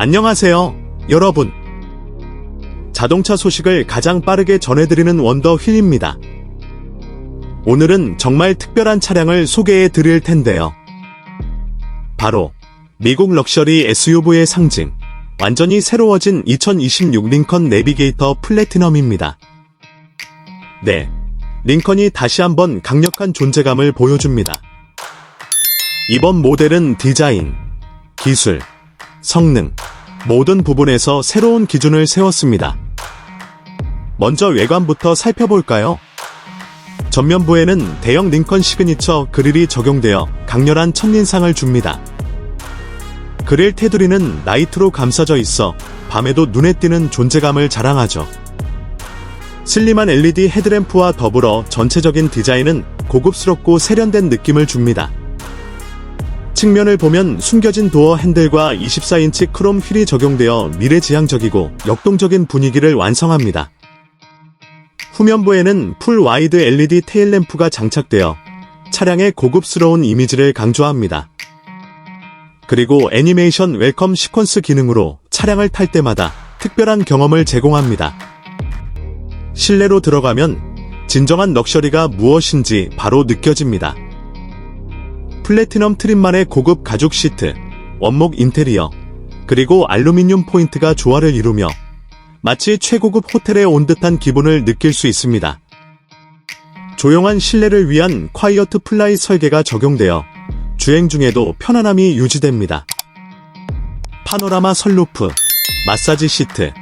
안녕하세요, 여러분. 자동차 소식을 가장 빠르게 전해드리는 원더 휠입니다. 오늘은 정말 특별한 차량을 소개해 드릴 텐데요. 바로 미국 럭셔리 SUV의 상징, 완전히 새로워진 2026 링컨 내비게이터 플래티넘입니다. 네, 링컨이 다시 한번 강력한 존재감을 보여줍니다. 이번 모델은 디자인, 기술, 성능, 모든 부분에서 새로운 기준을 세웠습니다. 먼저 외관부터 살펴볼까요? 전면부에는 대형 링컨 시그니처 그릴이 적용되어 강렬한 첫인상을 줍니다. 그릴 테두리는 나이트로 감싸져 있어 밤에도 눈에 띄는 존재감을 자랑하죠. 슬림한 LED 헤드램프와 더불어 전체적인 디자인은 고급스럽고 세련된 느낌을 줍니다. 측면을 보면 숨겨진 도어 핸들과 24인치 크롬 휠이 적용되어 미래지향적이고 역동적인 분위기를 완성합니다. 후면부에는 풀 와이드 LED 테일램프가 장착되어 차량의 고급스러운 이미지를 강조합니다. 그리고 애니메이션 웰컴 시퀀스 기능으로 차량을 탈 때마다 특별한 경험을 제공합니다. 실내로 들어가면 진정한 럭셔리가 무엇인지 바로 느껴집니다. 플래티넘 트림만의 고급 가죽 시트, 원목 인테리어, 그리고 알루미늄 포인트가 조화를 이루며 마치 최고급 호텔에 온 듯한 기분을 느낄 수 있습니다. 조용한 실내를 위한 콰이어트 플라이 설계가 적용되어 주행 중에도 편안함이 유지됩니다. 파노라마 선루프, 마사지 시트,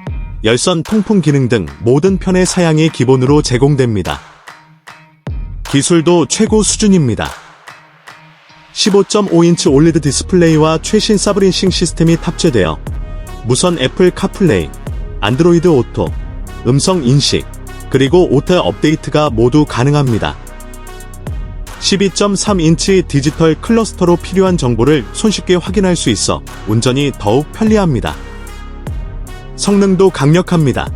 열선 통풍 기능 등 모든 편의 사양이 기본으로 제공됩니다. 기술도 최고 수준입니다. 15.5인치 올리드 디스플레이와 최신 사브린싱 시스템이 탑재되어 무선 애플 카플레이, 안드로이드 오토, 음성 인식, 그리고 오토 업데이트가 모두 가능합니다. 12.3인치 디지털 클러스터로 필요한 정보를 손쉽게 확인할 수 있어 운전이 더욱 편리합니다. 성능도 강력합니다.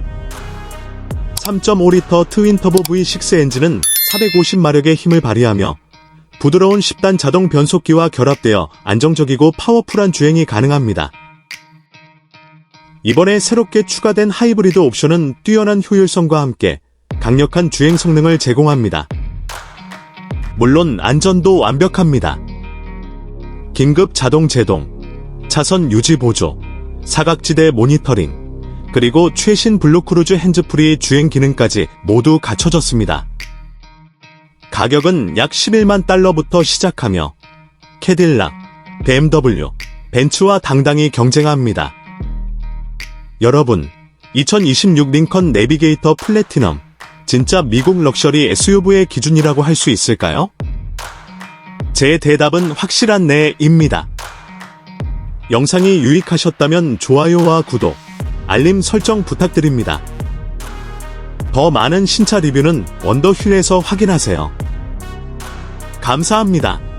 3.5리터 트윈 터보 V6 엔진은 450마력의 힘을 발휘하며 부드러운 10단 자동 변속기와 결합되어 안정적이고 파워풀한 주행이 가능합니다. 이번에 새롭게 추가된 하이브리드 옵션은 뛰어난 효율성과 함께 강력한 주행 성능을 제공합니다. 물론 안전도 완벽합니다. 긴급 자동 제동, 차선 유지 보조, 사각지대 모니터링, 그리고 최신 블루크루즈 핸즈프리 주행 기능까지 모두 갖춰졌습니다. 가격은 약 11만 달러부터 시작하며 캐딜락, BMW, 벤츠와 당당히 경쟁합니다. 여러분, 2026 링컨 내비게이터 플래티넘, 진짜 미국 럭셔리 SUV의 기준이라고 할 수 있을까요? 제 대답은 확실한 네입니다. 영상이 유익하셨다면 좋아요와 구독, 알림 설정 부탁드립니다. 더 많은 신차 리뷰는 원더휠에서 확인하세요. 감사합니다.